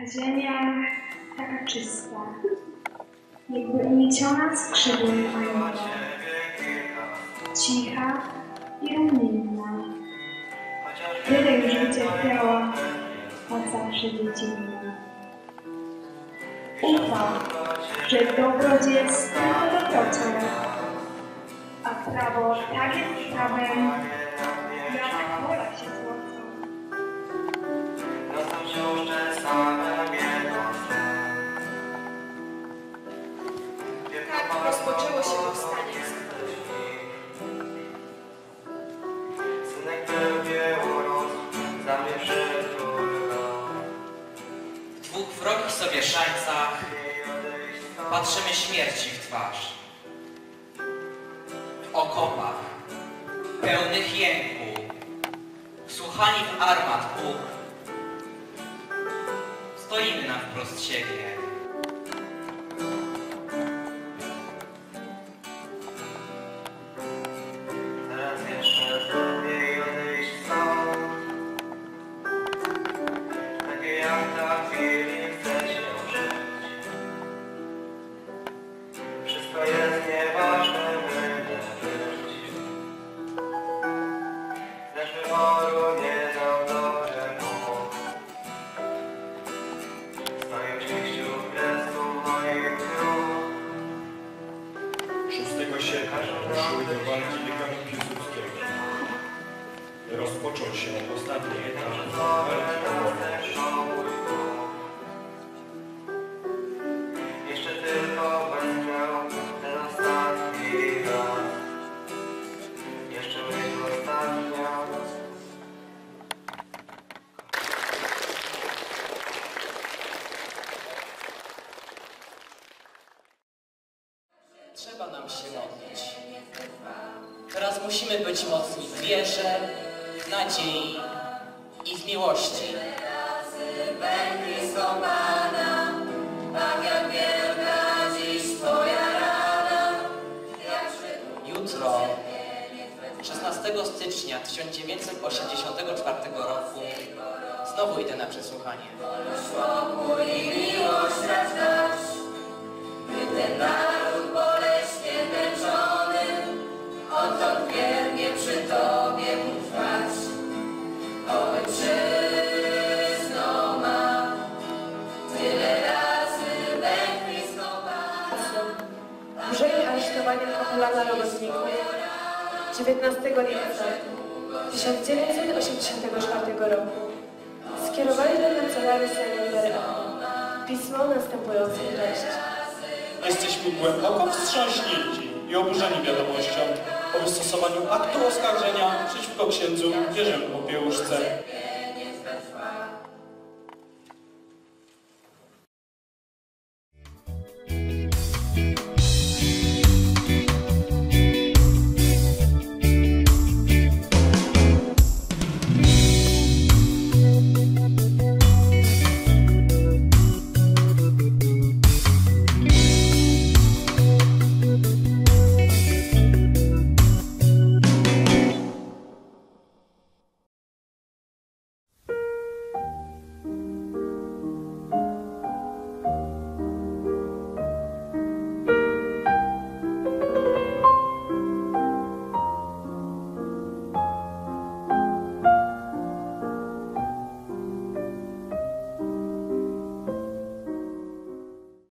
Ta ziemia taka czysta, jakby uniesiona skrzydłem anioła. Cicha i rumieńna. Tyle już wycierpiała, a zawsze dziecinna. Ufa, że dobrodziej jest dobrocią, a prawo tak jest prawem, jak wola się złocą. W wrogich sobie szańcach patrzymy śmierci w twarz. W okopach, pełnych jęku, wsłuchani w armat puk, stoimy na wprost siebie. Rozpoczął się ostatni etap walki o wolność. Jeszcze tylko będę ten ostatni raz. Jeszcze będzie ostatnia. Trzeba nam się modlić. Teraz musimy być mocni w wierze, w nadziei i w miłości. Jutro, 16 stycznia 1984 roku, znowu idę na przesłuchanie. Burzenie kapelana robotników 19 lipca 1984 roku. Skierowali do kancelarii Sejmu DRA pismo o następującym treści. Jesteśmy głęboko wstrząśnięci i oburzeni wiadomością o wystosowaniu aktu oskarżenia przeciwko księdzu Jerzemu Popiełuszce